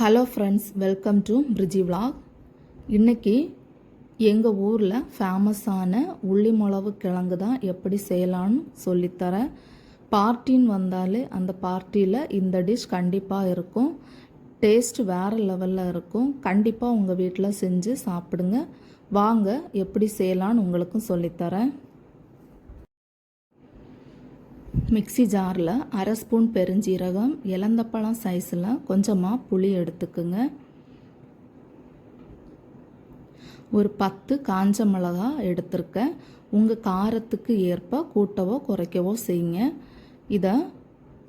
Hello friends welcome to Priji vlog. இன்றைக்கி எங்கள் ஊரில் ஃபேமஸான உள்ளி மிளவு கிழங்கு தான் எப்படி செய்யலான்னு சொல்லித்தரேன். பார்ட்டின்னு வந்தாலே அந்த பார்ட்டியில் இந்த டிஷ் கண்டிப்பாக இருக்கும். டேஸ்ட் வேறு லெவலில் இருக்கும். கண்டிப்பாக உங்கள் வீட்டில் செஞ்சு சாப்பிடுங்க. வாங்க எப்படி செய்யலான்னு உங்களுக்கும் சொல்லித்தரேன். மிக்ஸி ஜாரில் அரை ஸ்பூன் பெருஞ்சீரகம் இலந்தப்பழம் சைஸில் கொஞ்சமாக புளி எடுத்துக்குங்க. ஒரு பத்து காஞ்ச மிளகா எடுத்திருக்கேன் உங்கள் காரத்துக்கு ஏற்ப கூட்டவோ குறைக்கவோ செய்யுங்க. இதை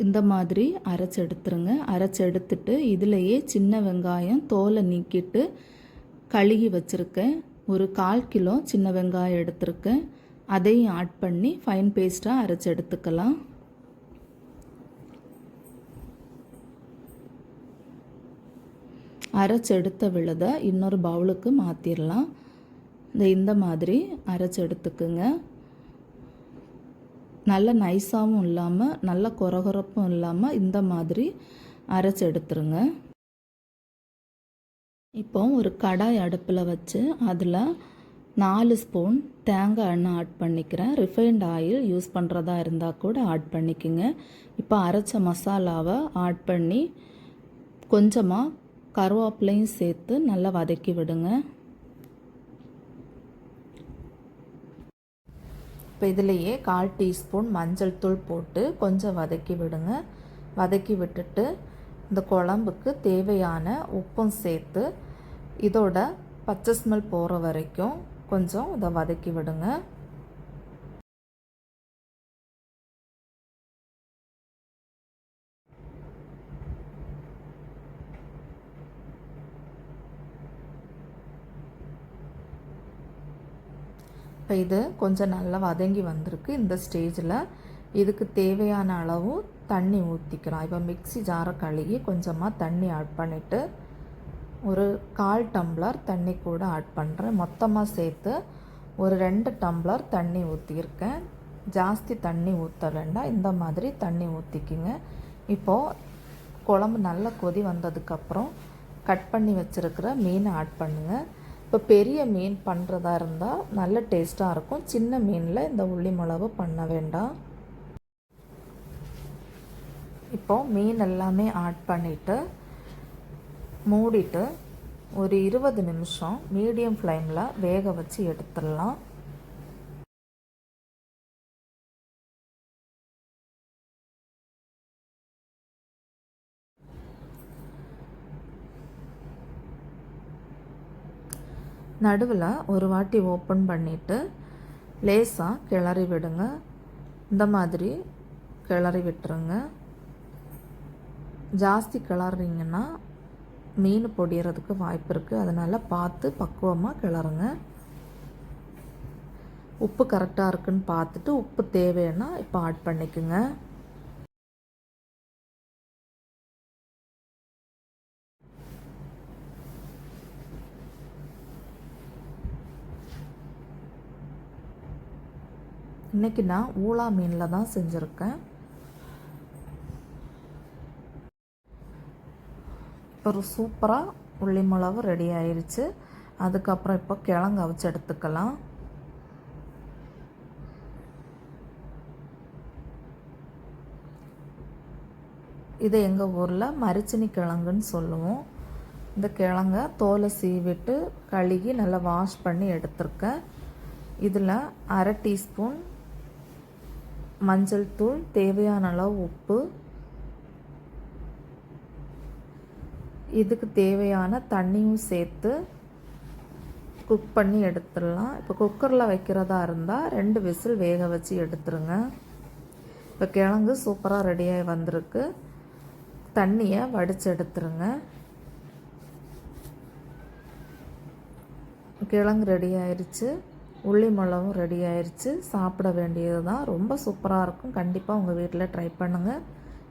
இந்த மாதிரி அரைச்சி எடுத்துருங்க. அரைச்சி எடுத்துட்டு இதிலையே சின்ன வெங்காயம் தோலை நீக்கிட்டு கழுகி வச்சுருக்கேன். ஒரு கால் கிலோ சின்ன வெங்காயம் எடுத்திருக்கேன். அதையும் ஆட் பண்ணி ஃபைன் பேஸ்ட்டாக அரைச்சி எடுத்துக்கலாம். அரைச்சி எடுத்த விழுதை இன்னொரு பவுலுக்கு மாற்றிடலாம் இந்த இந்த மாதிரி அரைச்சி எடுத்துக்குங்க. நல்ல நைஸாகவும் இல்லாமல் நல்ல குறகுறப்பும் இல்லாமல் இந்த மாதிரி அரைச்சி எடுத்துருங்க. இப்போ ஒரு கடாய் அடுப்பில் வச்சு அதில் நாலு ஸ்பூன் தேங்காய் எண்ணெய் ஆட் பண்ணிக்கிறேன். ரிஃபைண்ட் ஆயில் யூஸ் பண்ணுறதா இருந்தால் கூட ஆட் பண்ணிக்கோங்க. இப்போ அரைச்ச மசாலாவை ஆட் பண்ணி கொஞ்சமாக கருவேப்பிலையும் சேர்த்து நல்லா வதக்கி விடுங்க. இப்போ இதிலையே கால் டீஸ்பூன் மஞ்சள் தூள் போட்டு கொஞ்சம் வதக்கி விடுங்க. வதக்கி விட்டுட்டு இந்த குழம்புக்கு தேவையான உப்பும் சேர்த்து இதோட பச்சை ஸ்மெல் போகிற வரைக்கும் கொஞ்சம் இதை வதக்கி விடுங்க. இப்போ இது கொஞ்சம் நல்லா வதங்கி வந்திருக்கு இந்த ஸ்டேஜில். இதுக்கு தேவையான அளவு தண்ணி ஊற்றிக்கலாம் இப்போ மிக்ஸி ஜாரை கழுகி கொஞ்சமாக தண்ணி ஆட் பண்ணிவிட்டு ஒரு கால் டம்ளர் தண்ணி கூட ஆட் பண்ணுறேன் மொத்தமாக சேர்த்து ஒரு ரெண்டு டம்ளர் தண்ணி ஊற்றியிருக்கேன் ஜாஸ்தி தண்ணி ஊற்ற வேண்டாம். இந்த மாதிரி தண்ணி ஊற்றிக்கிங்க இப்போது குழம்பு நல்லா கொதி வந்ததுக்கப்புறம் கட் பண்ணி வச்சுருக்கிற மீனை ஆட் பண்ணுங்கள் இப்போ பெரிய மீன் பண்ணுறதா இருந்தால் நல்ல டேஸ்ட்டாக இருக்கும். சின்ன மீனில் இந்த உள்ளி மிளகு பண்ண வேண்டாம். இப்போது மீன் எல்லாமே ஆட் பண்ணிவிட்டு மூடிட்டு ஒரு இருபது நிமிஷம் மீடியம் ஃப்ளேமில் வேக வச்சு எடுத்துடலாம். நடுவில் ஒரு வாட்டி ஓப்பன் பண்ணிவிட்டு லேசாக கிளறி விடுங்க. இந்த மாதிரி கிளறி விட்டுருங்க. ஜாஸ்தி கிளறிங்கன்னா மீன் பொடியறதுக்கு வாய்ப்பு இருக்குது அதனால் பார்த்து பக்குவமாக கிளறுங்க. உப்பு கரெக்டாக இருக்குன்னு பார்த்துட்டு உப்பு தேவைன்னா இப்போ ஆட் பண்ணிக்கோங்க. இன்றைக்கி நான் ஊளா மீனில் தான் செஞ்சுருக்கேன். ஒரு சூப்பராக உள்ளி மிளகு ரெடி ஆயிடுச்சு அதுக்கப்புறம் இப்போ கிழங்கு அவிச்சு எடுத்துக்கலாம். இது எங்கள் ஊரில் மரிச்சினி கிழங்குன்னு சொல்லுவோம். இந்த கிழங்க தோலை சீவிட்டு கழுகி நல்லா வாஷ் பண்ணி எடுத்திருக்கேன். இதில் அரை டீஸ்பூன் மஞ்சள் தூள் தேவையான அளவு உப்பு இதுக்கு தேவையான தண்ணியும் சேர்த்து குக் பண்ணி எடுத்துடலாம். இப்போ குக்கரில் வைக்கிறதா இருந்தால் ரெண்டு விசில் வேக வச்சு எடுத்துருங்க. இப்போ கிழங்கு சூப்பராக ரெடியாகி வந்திருக்கு. தண்ணியை வடித்து எடுத்துருங்க. கிழங்கு ரெடி ஆயிடுச்சு உள்ளி மிளகும் ரெடி ஆயிடுச்சு சாப்பிட வேண்டியது தான் ரொம்ப சூப்பராக இருக்கும். கண்டிப்பாக உங்கள் வீட்டில் ட்ரை பண்ணுங்கள்